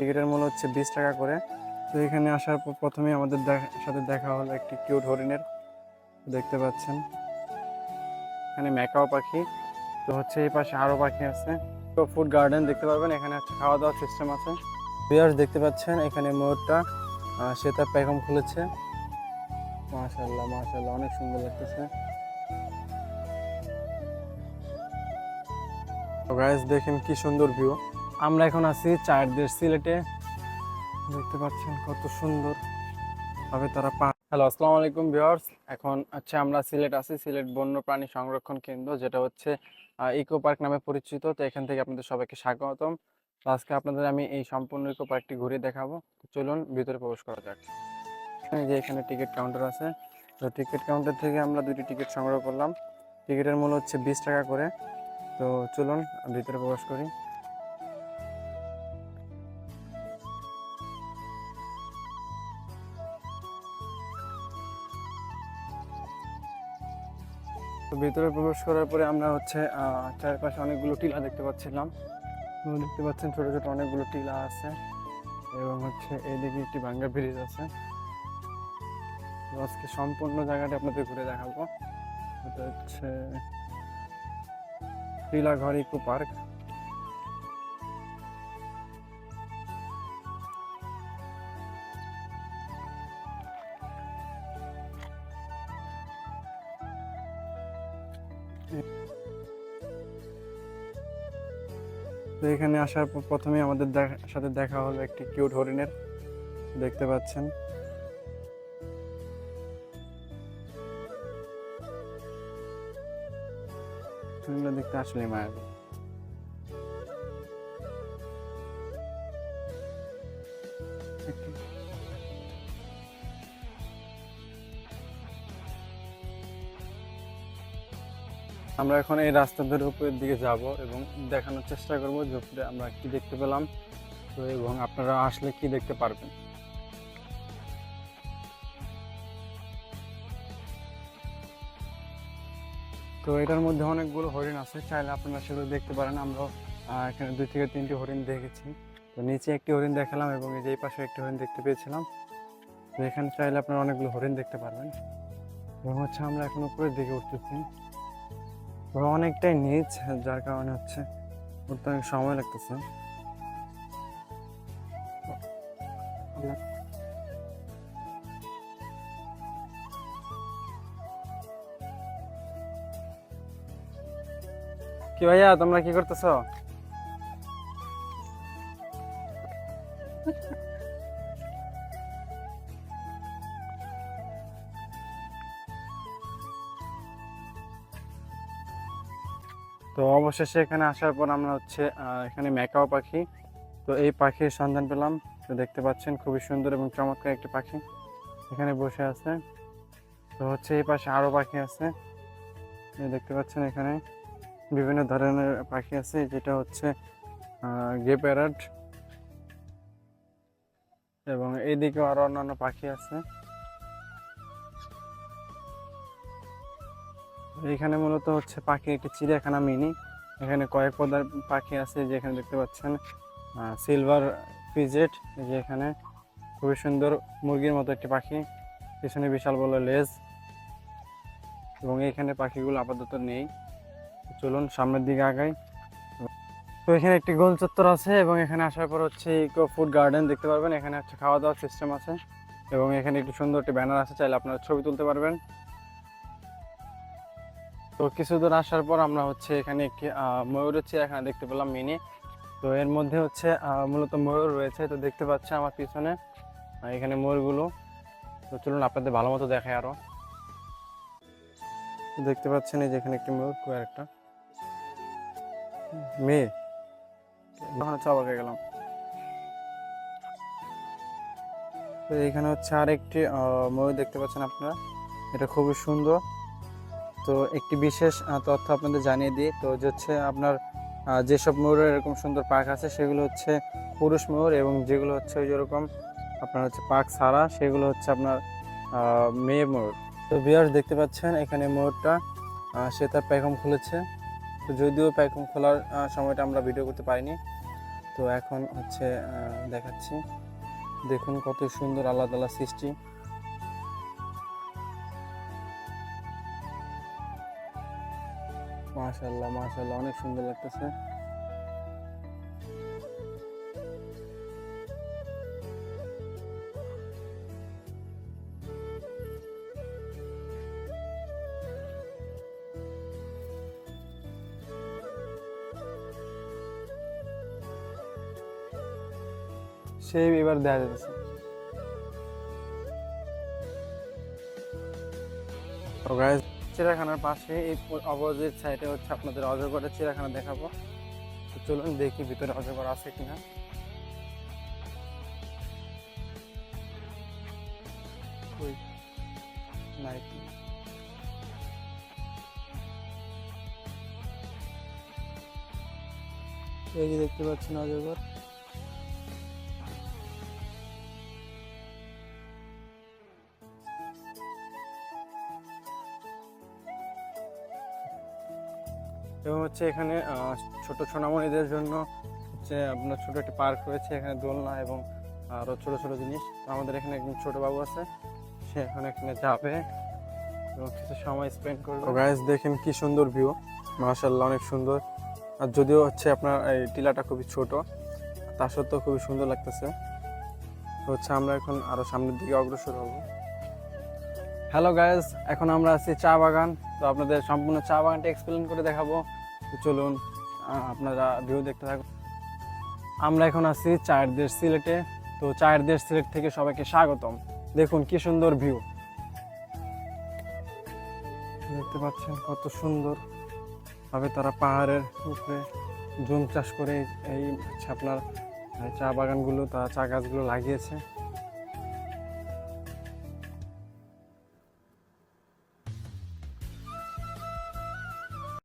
টিকিটের মূল্য হচ্ছে বিশ টাকা করে। তো এখানে আসার পর প্রথমেই আমাদের সাথে দেখা হলো একটি কিউট হরিণের। দেখতে পাচ্ছেন। এখানে ম্যাকাও পাখি। তো হচ্ছে এই পাশে আরও পাখি আছে। তো ফুড গার্ডেন দেখতে পারবেন। এখানে হচ্ছে খাওয়া দাওয়ার সিস্টেম আছে। বিয়ার্স দেখতে পাচ্ছেন এখানে ময়ূরটা সে তার পেখম খুলেছে। মাশাল্লাহ মাশাল্লাহ অনেক সুন্দর লাগতেছে। গাইস দেখেন কি সুন্দর ভিউ আমরা এখন আছি চায়ের দেশ সিলেটে। দেখতে পাচ্ছেন কত সুন্দর ভাবে তারা পা হ্যালো আসসালামু আলাইকুম ভিউয়ার্স। এখন হচ্ছে আমরা সিলেট আছি, সিলেট বন্যপ্রাণী সংরক্ষণ কেন্দ্র, যেটা হচ্ছে ইকো পার্ক নামে পরিচিত। তো এখান থেকে আপনাদের সবাইকে স্বাগতম। আজকে আপনাদের আমি এই সম্পূর্ণ ইকো পার্কটি ঘুরে দেখাবো। তো চলুন, ভিতরে প্রবেশ করা যাক। যে এখানে টিকিট কাউন্টার আছে। তো টিকিট কাউন্টার থেকে আমরা দুটি টিকিট সংগ্রহ করলাম। টিকিটের মূল্য হচ্ছে বিশ টাকা করে। তো চলুন, ভিতরে প্রবেশ করি। তো ভিতরে প্রবেশ করার পরে আমরা হচ্ছে চারপাশে অনেকগুলো টিলা দেখতে পাচ্ছিলাম। দেখতে পাচ্ছেন ছোটো ছোটো অনেকগুলো টিলা আছে এবং হচ্ছে এইদিকে একটি ভাঙ্গা ব্রিজ আছে। আজকে সম্পূর্ণ জায়গাটা আপনাদের ঘুরে দেখাবো। এটা হচ্ছে টিলাঘর ইকো পার্ক। এখানে আসার পর প্রথমেই আমাদের সাথে দেখা হলো একটি কিউট হরিণের। দেখতে পাচ্ছেন। দেখতে আসলে মায়াবী। একটু- আমরা এখন এই রাস্তা ধরে উপরের দিকে যাব এবং দেখানোর চেষ্টা করব যে উপরে আমরা কি দেখতে পেলাম। তো এবং আপনারা আসলে কি দেখতে পারবেন? তো এটার মধ্যে অনেকগুলো হরিণ আছে, চাইলে আপনারা সেগুলো দেখতে পারেন। আমরা এখানে দুই থেকে তিনটি হরিণ দেখেছি। তো নিচে একটি হরিণ দেখালাম এবং এই যে এই পাশে একটি হরিণ দেখতে পেয়েছিলাম। তো এখানে চাইলে আপনারা অনেকগুলো হরিণ দেখতে পারবেন। এবং হচ্ছে আমরা এখন উপরের দিকে উঠতেছি। অনেকটাই নিচ যার কারণে হচ্ছে উঠতে অনেক সময় লাগতেছে। কি ভাইয়া তোমরা কি করতেছো? তো অবশেষে এখানে আসার পর আমরা হচ্ছে এখানে ম্যাকাও পাখি। তো এই পাখির সন্ধান পেলাম। তো দেখতে পাচ্ছেন খুবই সুন্দর এবং চমৎকার একটি পাখি এখানে বসে আছে। তো হচ্ছে এই পাশে আরও পাখি আছে। দেখতে পাচ্ছেন এখানে বিভিন্ন ধরনের পাখি আছে, যেটা হচ্ছে গে প্যারট এবং এইদিকেও আরও অন্যান্য পাখি আছে। এখানে মূলত হচ্ছে পাখি একটি চিড়িয়াখানা মিনি। এখানে কয়েক পদার পাখি আছে যেখানে দেখতে পাচ্ছেন সিলভার ফিজেট যে এখানে খুবই সুন্দর মুরগির মতো একটি পাখি। পিছনে বিশাল বড় লেজ এবং এখানে পাখিগুলো আপাতত নেই। চলুন সামনের দিকে আগাই। তো এখানে একটি গোল চত্বর আছে এবং এখানে আসার পর হচ্ছে ইকো ফুড গার্ডেন দেখতে পারবেন। এখানে হচ্ছে খাওয়া দাওয়ার সিস্টেম আছে এবং এখানে একটি সুন্দর একটি ব্যানার আছে, চাইলে আপনারা ছবি তুলতে পারবেন। তো কিছু দূর আসার পর আমরা হচ্ছে এখানে একটি ময়ূরের চিড়িয়াখানা দেখতে পেলাম মিনি। তো এর মধ্যে হচ্ছে মূলত ময়ূর রয়েছে। তো দেখতে পাচ্ছেন আমার পিছনে এখানে ময়ূরগুলো। তো চলুন আপনাদের ভালো মতো দেখায় আরও। তো দেখতে পাচ্ছেন এই যে এখানে একটি ময়ূর কয়ের একটা মেয়ে। ওখানে চাবাকে গেলাম। তো এখানে হচ্ছে আরেকটি ময়ূর দেখতে পাচ্ছেন আপনারা। এটা খুবই সুন্দর। তো একটি বিশেষ তথ্য আপনাদের জানিয়ে দিই। তো হচ্ছে আপনার যেসব ময়ূরের এরকম সুন্দর পাক আছে, সেগুলো হচ্ছে পুরুষ ময়ূর এবং যেগুলো হচ্ছে ওই যেরকম আপনার হচ্ছে পাক ছাড়া, সেগুলো হচ্ছে আপনার মেয়ে ময়ূর। তো বিয়ার্স দেখতে পাচ্ছেন এখানে ময়ূরটা সে তার প্যাকম খুলেছে। তো যদিও প্যাকম খোলার সময়টা আমরা ভিডিও করতে পারিনি। তো এখন হচ্ছে দেখাচ্ছি। দেখুন কত সুন্দর আল্লাহ তালা সৃষ্টি। মাশাল্লাহ মাশাল্লাহ অনেক সুন্দর লাগতেছে। সেই এবার দেখা যাচ্ছে। তো guys, চিড়িয়াখানার পাশে, এই অপোজিট সাইডে হচ্ছে আপনাদের অজগরের চিড়িয়াখানা দেখাবো। তো চলুন দেখি ভিতরে অজগর আছে কিনা। নাই। এই যে দেখতে পাচ্ছেন অজগর। এবং হচ্ছে এখানে ছোট সোনামণিদের জন্য হচ্ছে আপনার ছোট একটি পার্ক রয়েছে এখানে দোলনা এবং আরও ছোট ছোট জিনিস। তো আমাদের এখানে একজন ছোট বাবু আছে সে এখন এখানে যাবে এবং কিছু সময় স্পেন্ড করবে। গাইস দেখেন কি সুন্দর ভিউ মাশাল্লাহ অনেক সুন্দর। আর যদিও হচ্ছে আপনার এই টিলাটা খুবই ছোট তা সত্ত্বেও খুবই সুন্দর লাগতেছে। তো হচ্ছে আমরা এখন আরও সামনের দিকে অগ্রসর হব। হ্যালো গাইজ এখন আমরা আছি চা বাগান। তো আপনাদের সম্পূর্ণ চা বাগানটা এক্সপ্লেন করে দেখাবো। তো চলুন আপনারা ভিউ দেখতে থাকুন। আমরা এখন আছি চায়ের দেশ সিলেটে। তো চায়ের দেশ সিলেট থেকে সবাইকে স্বাগতম। দেখুন কি সুন্দর ভিউ দেখতে পাচ্ছেন কত সুন্দর ভাবে তারা পাহাড়ের উপরে জুম চাষ করে এই আপনার চা বাগানগুলো, তারা চা গাছগুলো লাগিয়েছে।